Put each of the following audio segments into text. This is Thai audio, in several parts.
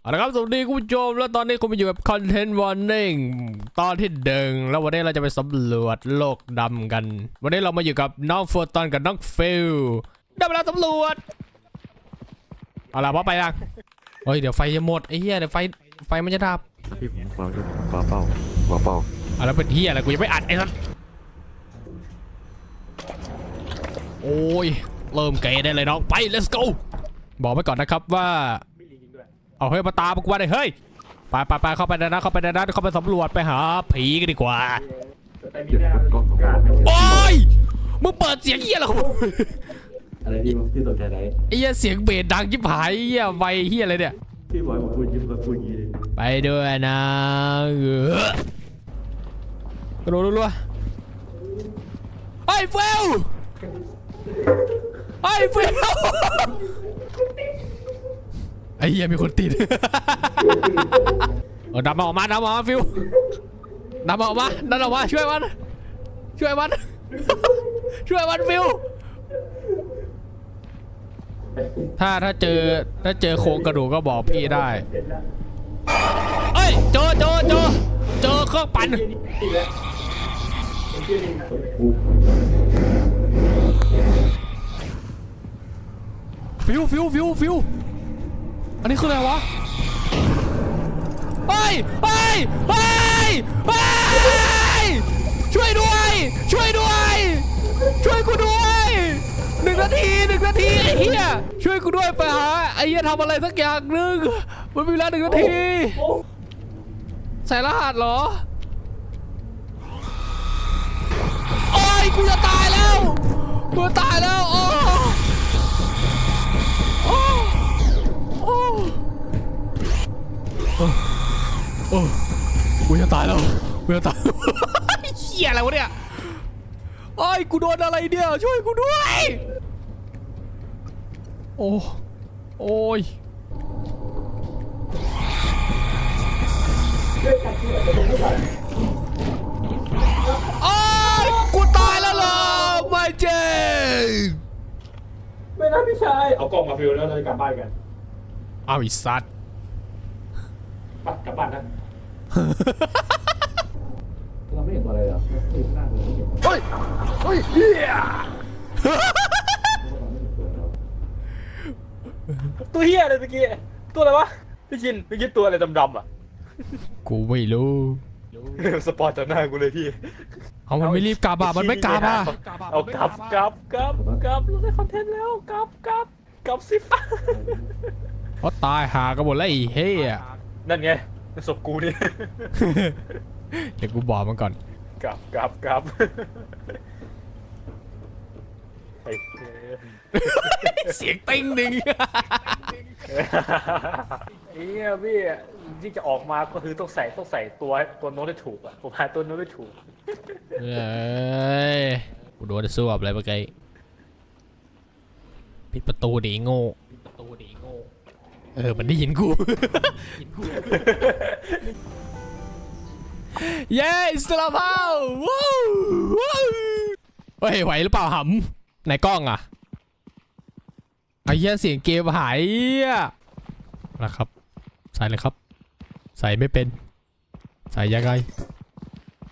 เอาละครับ สวัสดีคุณผู้ชม แล้วตอนนี้คุณมาอยู่กับคอนเทนต์วอร์นิ่งตอนที่เดิงแล้ววันนี้เราจะไปสำรวจโลกดำกัน วันนี้เรามาอยู่กับน้องโฟตอนกับน้องฟิลได้เวลาสำรวจ เอาล่ะพอไปยังเฮ้ย เดี๋ยวไฟจะหมดไอ้เหี้ย เดี๋ยวไฟ ไฟมันจะดับ พี่ผมวางด้วยวางเป้าวางเป้าเอาแล้วเป็นเหี้ยอะไรกูยังไม่อัดไอ้สัสโอ้ย เริ่มเกย์ได้เลยน้อง ไป let's go บอกไว้ก่อนนะครับว่า เอาเฮ้ยมาตามกูมาเลยเฮ้ยไปไปไปเข้าไปในนั้นเข้าไปในนั้นเข้าไปสำรวจไปหาผีกันดีกว่าเก็บกล้องของเราโอ้ยมึงเปิดเสียงเฮียเหรออะไรที่ที่ตกใจไหนไอ้เฮียเสียงเบสดังยิบหายไอ้เฮียไวเฮียอะไรเนี่ย พี่บอยผมพูดยิ้มกับพูดอย่างนี้เลยไปด้วยนะเออกระโดดรัวๆไอ้เฟลไอ้เฟล ไอ้เฮียมีคนติด เออดันมาออกมาดันมาออกมาฟิวดันมาออกมาดันออกมาช่วยมันช่วยมัน ช่วยมันฟิว ถ้าถ้าเจอถ้าเจอโครงกระดูกก็บอกพี่ได้ เอ้ยเจอเจอเจอเจอเครื่องปั่นฟิวฟิวฟิวฟิว อันนี้คืออะไรวะเฮ้ยเฮ้ยเฮ้ยเฮ้ยช่วยด้วย ช่วยด้วย ช่วยกูด้วยหนึ่งนาทีหนึ่งนาทีไอ้เหี้ยช่วยกูด้วยไปหาไอ้เหี้ยทำอะไรสักอย่างหนึ่งมันมีเวลาหนึ่งนาทีใส่รหัสเหรอโอ้ยกูจะตายแล้วกูตายแล้วโอ้โโอ้กูจะตายแล้วกูจะตายเฮียอะไรวะเนี่ยไอ้กูโดนอะไรเนี่ย ช่วยกูด้วย โอ้โอ้ยโอ้ยกูตายแล้วเหรอไม่เจงไม่นะพี่ชาย เอากล้องมาฟิลแล้วเราจะกลับบ้านกัน เอาอีสัตว์ ไปกลับบ้านนะเราไม่เห็นตัวอะไรเหรอตัวเฮียอะไรเมื่อกี้ตัวอะไรวะพี่ชินเมื่อกี้ตัวอะไรดำๆอะกูไม่รู้สปอร์ตจากหน้ากูเลยพี่เอามันไม่รีบกลับอะมันไม่กลับอะเอากลับกลับกลับกลับเราได้คอนเทนต์แล้วกลับกลับกลับสิฟ้าเขาตายหากันหมดแล้วไอ้เฮีย นั่นไงศพกูนี่เดี๋ยวกูบอกมันก่อน กลับกลับกลับไปเสียงติ้งหนึ่งเอ้ยพี่ที่จะออกมาก็คือต้องใส่ต้องใส่ตัวตัวโน้ตให้ถูกอะผมหาตัวโน้ตไม่ถูกเอ้ยกูโดนสวบเลยเมื่อกี้ปิดประตูดีโง่ประตูดีโง่ เออ มันได้ยินกู เย้อิสลามเฮาว้าวว้าวเฮ้ย ไหวหรือเปล่าหำไหนกล้องอะไอ้เหี้ยเสียงเกมหายอะนะครับ ใส่เลยครับ ใส่ไม่เป็น ใส่ยังไง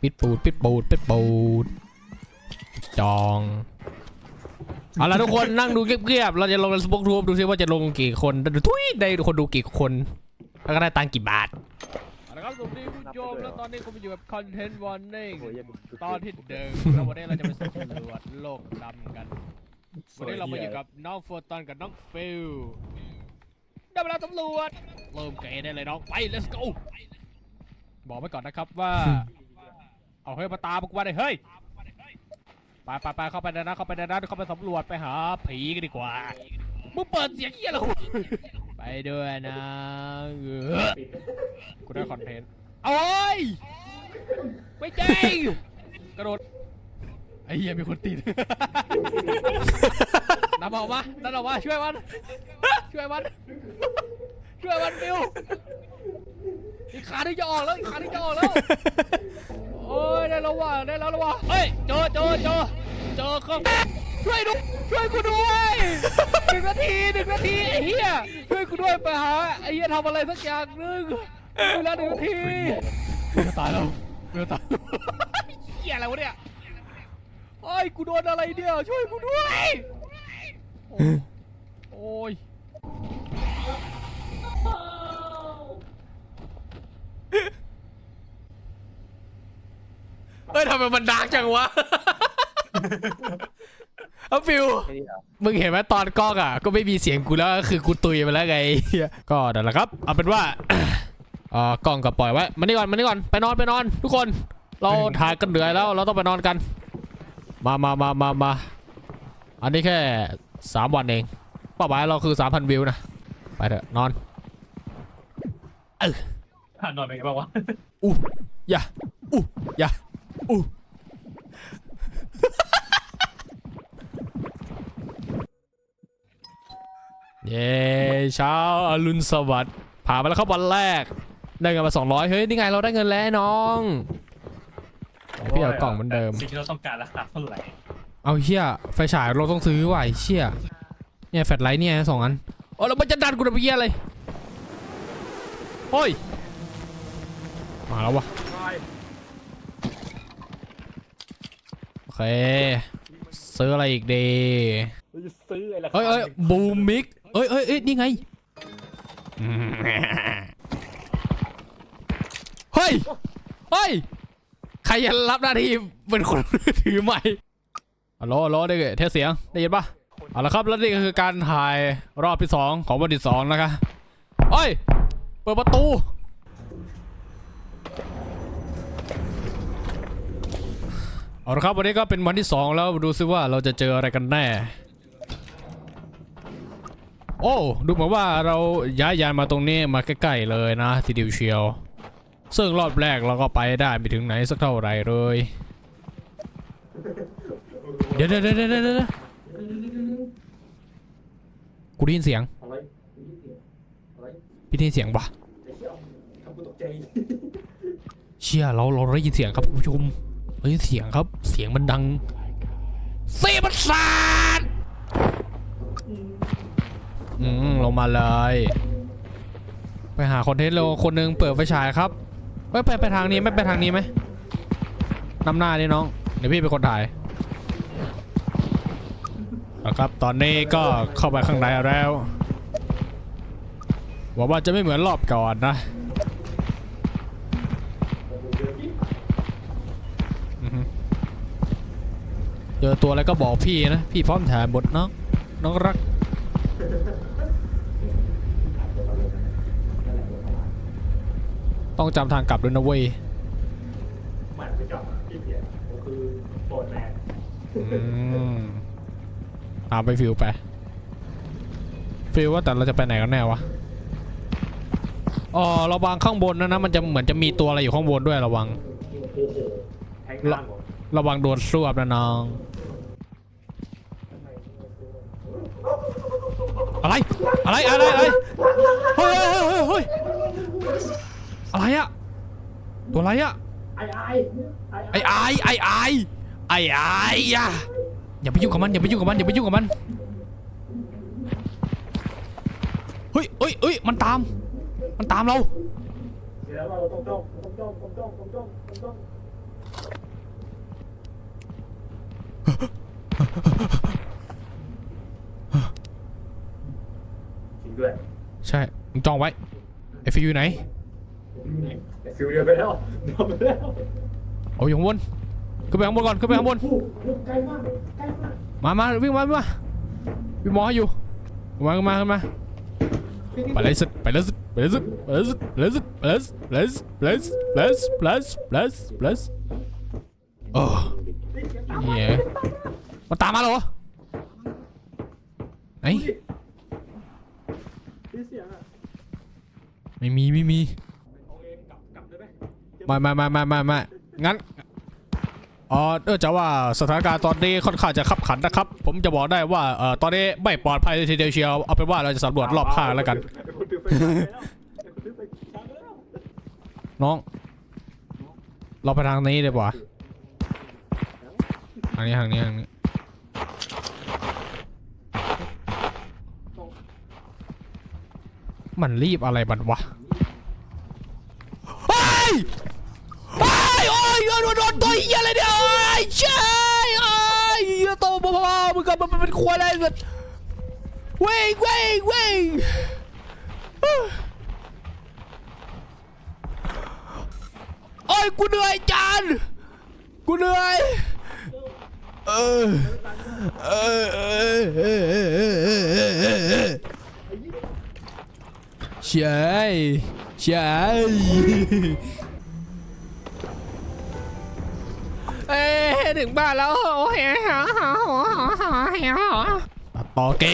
ปิดปูด ปิดปูด ปิดปูด จอง เอาละทุกคนนั่งดูเงียบๆเราจะลงในสปอคทูบดูซิว่าจะลงกี่คนทุยได้คนดูกี่คน แล้วก็ได้ตังค์กี่บาทนะครับสวัสดีผู้ชมแล้วตอนนี้คุณอยู่กับคอนเทนต์วอร์นิ่งตอนที่เดิมแล้ววันนี้เราจะไปสำรวจโลกดำกัน วันนี้เรามาอยู่กับน้องโฟตอนกับน้องฟิลได้เวลาสำรวจเริ่มเกย์ได้เลยน้องไป let's go บอกไว้ก่อนนะครับว่า เอาเฮ้ยมาตามกูมาเลยเฮ้ย ไปไปไปเข้าไปในนั้นเข้าไปในนั้นเข้าไปสำรวจไปหาผีกันดีกว่ามึงเปิดเสียงเฮียเหรอไปด้วยนะเออกูได้คอนเทนต์เอาเอ้ยไม่จริงกระโดดไอ้เหี้ยมีคนติดนำออกมาดันออกมาช่วยมัน ช่วยมัน ช่วยมันฟิวอีกขาที่จะออกแล้วอีกขาที่จะออกแล้ว โอ้ยได้แล้วว่ะได้แล้วแล้วว่ะเฮ้ยเจอเจอเจอเจอเครื่องช่วยด้วยช่วยกูด้วยหนึ่งนาทีหนึ่งนาทีไอ้เหี้ยช่วยกูด้วยไปหาไอ้เหี้ยทำอะไรสักอย่างหนึงเวลาหนึ่งนาทีจะตายแล้วจะตายเหี้ยอะไรวะเนี่ยโอ้ยกูโดนอะไรเนี่ยช่วยกูด้วยโอ้โอ้ยเฮ้ยทำไมมันดาร์กจังวะ เอาฟิวแค่นี้เหรอมึงเห็นไหมตอนกล้องอะ ก็ไม่มีเสียงกูแล้วก็คือกูตุยไปแล้วไงเหี้ยก็นั่นแหละครับ เอาเป็นว่า เอ่อกล้องก็ปล่อยไว้มานี่ก่อนมานี่ก่อนไปนอนไปนอน ทุกคน เราถ่ายกันเหนื่อยแล้ว เราต้องไปนอนกัน มามามามามาอันนี้แค่สามวันเองเป้าหมายเราคือสามพันวิวนะไปเถอะนอนอ่านอนเป็นไงบ้างวะอู้อย่าอู้อย่าอู้ เย้เช้าอรุณสวัสดิ์ผ่านไปแล้วครับวันแรก ได้เงินมา 200 เฮ้ย นี่ไงเราได้เงินแล้วน้อง พี่เอากล่องเหมือนเดิม สิ่งที่เราต้องการราคาเท่าไหร่เอาเฮียไฟฉายเราต้องซื้อว่ะไอ้เชี่ยเนี่ยแฟลชไลท์เนี่ยสองอันโอ้แล้วมันจะดันกูทำไมเหี้ยอะไรโอ้ยมาแล้ววะโอเคซื้ออะไรอีกดี เราจะซื้อไอ้ราคาเอ้ยเอ้ยบูมมิก เอ้ยเอ้ยเอ้ยนี่ไง เฮ้ย เฮ้ย ใครจะรับหน้าที่เป็นคนถือไม้ฮัลโหลฮัลโหลได้เทสเสียง ได้ยินปะเอาละครับ แล้วนี่ก็คือการถ่ายรอบที่สองของวันที่สองนะคะเฮ้ย เปิดประตู เอาละครับวันนี้ก็เป็นวันที่สองแล้วดูซิว่าเราจะเจออะไรกันแน่ โอ้ดูเหมือนว่าเราย้ายยานมาตรงนี้มาใกล้ๆเลยนะทีเดียวเชียว ซึ่งรอบแรกเราก็ไปได้ไม่ถึงไหนสักเท่าไหร่เลย เดี๋ยวเดี๋ยวเดี๋ยวเดี๋ยวกูได้ยินเสียงพี่ได้ยินเสียงปะเชี่ยเราเราได้ยินเสียงครับคุณผู้ชมได้ยินเสียงครับ เสียงมันดังเสียมันสาน อืมลงมาเลย ไปหาคอนเทนต์เราคนหนึงเปิดไฟฉายครับไปไปไปทางนี้ไหม่ไปทางนี้ไหมนำหน้านี่น้อง เดี๋ยวพี่เป็นคนถ่ายนะครับ ตอนนี้ก็เข้าไปข้างในแล้วหวังว่าจะไม่เหมือนรอบก่อนนะอือฮึเจอตัวอะไรก็บอกพี่นะ พี่พร้อมถ่ายบทน้องน้องรัก ต้องจำทางกลับด้วยนะเว้ยหมันไปกับพี่เพียรผมคือโบนแมนอืมตามไปฟิวไป ฟิวว่าแต่เราจะไปไหนกันแน่วะอ๋อระวังข้างบนนะนะมันจะเหมือนจะมีตัวอะไรอยู่ข้างบนด้วยระวัง แทงหน้าหมดระวังโดนสวบนะน้อง อะไร อะไร อะไร อะไร เฮ้ยเฮ้ยเฮ้ยเฮ้ย อะไรอะตัวอะไรอะไอ้ไอ้ไอ้ไอ้ไอ้ไอ้ไอ้ไอ้อะอย่าไปยุ่งกับมันอย่าไปยุ่งกับมันอย่าไปยุ่งกับมันเฮ้ยเฮ้ยเฮ้ยมันตาม มันตามเราเดี๋ยวเราต้องจ้องต้องจ้องต้องจ้องต้องจ้องต้องจ้องจริงด้วยใช่มึงจองไว้ไอ้ฟิวอยู่ไหน ฟิวเดียวไปแล้วเดียวไปแล้วเอาอยู่ข้างบนขึ้นไปข้างบนก่อนขึ้นไปข้างบนใกลมากใกลมากมามาวิ่งมาวิ่งมาวิ่งหมอให้อยู่มาขึ้นมาขึ้นมาไปเลยสุดไปเลยสุดไปเลยสุดไปเลยสุดไปเลยสุดไปเลยสุดไปเลยสุดไปเลยสุดไปเลยสุดไปเลยสุดไปเลยสุดไปเลยสุดโอ้เหี้ยมันตามมาเหรอ มามามามามามางั้นอ๋อเออจะว่าสถานการณ์ตอนนี้ค่อนข้างจะขับขันนะครับ ผมจะบอกได้ว่าเอ่อตอนนี้ไม่ปลอดภัยเลยทีเดียวเชียวเอาเป็นว่าเราจะสำรวจรอบข้างแล้วกัน น้อง เราไปทางนี้เลยป๋าทางนี้ทางนี้ทางนี้มันรีบอะไรบันวะเฮ้ย ยอะไรเนี่ยอยใช่โอ้ยเหี้โตพ่อมึงกับมันเป็นควายเลยรสัตว์เว้ยเว้ยเว้ยอ้ยกูเหนื่อยจานกูเหนื่อยเออเออเออเออเออเออเออเฉยเฉย อ้ยถึงบ้านแล้วโอ้ยตัดต่อเก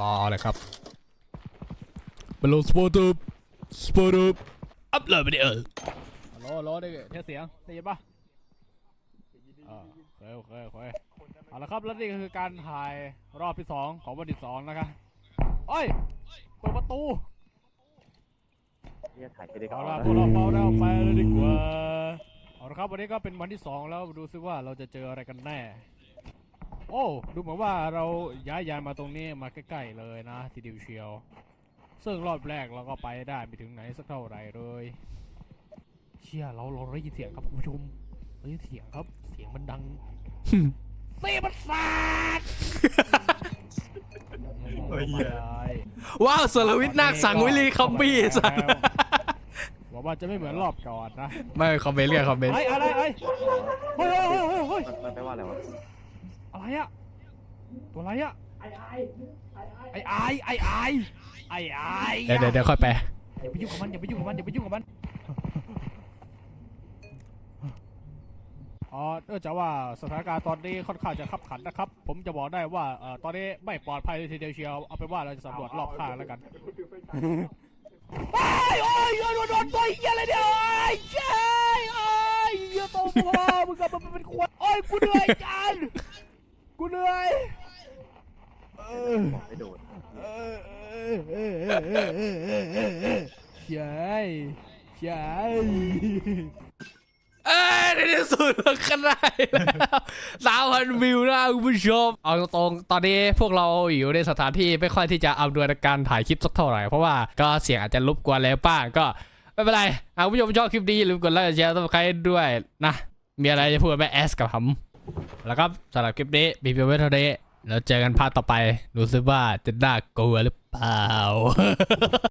รอเลยครับบอลลูนสปอร์ตอัพสปอร์ตอัพอัพเลยไปเออฮัลโหลฮัลโหลได้เทสเสียงได้ยินปะโอเคโอเคโอเคเอาละครับแล้วนี่ก็คือการถ่ายรอบที่สองของวันที่สองนะครับเอ้ยเปิดประตู เนี่ยถ่ายไปดีกเอาว่าละพวกเราเฝ้าแล้วไปเลยดีกว่าเอาละครับวันนี้ก็เป็นวันที่สองแล้วดูซิว่าเราจะเจออะไรกันแน่ โอ้ดูเหมือนว่าเราย้ายยานมาตรงนี้มาใกล้ๆเลยนะทีเดียวเชียว ซึ่งรอบแรกเราก็ไปได้ไม่ถึงไหนสักเท่าไหร่เลยเชี่ยเราเราได้ยินเสียงครับคุณผู้ชมได้ยินเสียงครับเสียงมันดัง เสียมันสาด ว้าวสรวิทนาคสังวิลีคอมบี้สัสบอกว่าจะไม่เหมือนรอบก่อนนะไม่คอมเมนต์เรียกคอมเมนต์ไอ้อะไรไอ้เฮ้ยเฮ้ยเฮ้ยเฮ้ยมันแปลว่าอะไรวะอะไรอะตัวอะไรอะไอ้ไอ้ไอ้ไอ้ไอ้ไอ้ไอ้ไอ้ไอ้เดี๋ยวเดี๋ยวค่อยแปลอย่าไปยุ่งกับมันอย่าไปยุ่งกับมันอย่าไปยุ่งกับมัน อ๋อเนื่องจากว่าสถานการณ์ตอนนี้ค่อนข้างจะขับขันนะครับ ผมจะบอกได้ว่าเอ่อตอนนี้ไม่ปลอดภัยเลยทีเดียวเชียวเอาเป็นว่าเราจะสำรวจรอบข้างแล้วกันไอ้โอ้ยโดนโดนตัวเหี้ยอะไรเนี่ยไอ้ใช่ไอ้เหี้ยโตพ่อมึงกับมันเป็นควายโอ้ยกูเหนื่อยจันกูเหนื่อยเออไม่โดนเออเออเออเออเออเออเออเออใช่ใช่เอ้ ยในที่สุดเราก็ได้แล้วสามพันวิวนะคุณผู้ชม เอาตรงๆตอนนี้พวกเราอยู่ในสถานที่ไม่ค่อยที่จะอำนวยการถ่ายคลิปสักเท่าไหร่ เพราะว่าก็เสียงอาจจะรบกวนแล้วบ้างก็ไม่เป็นไรคุณผู้ชมชอบคลิปนี้อย่าลืมกดไลค์กดแชร์ต้องใครด้วยนะ มีอะไรจะพูดไหมแอสกับผมแล้วครับสำหรับคลิปนี้มีเพียงเท่านี้แล้วเจอกันพาร์ทต่อไปรู้สึกว่าจะน่ากลัวหรือเปล่า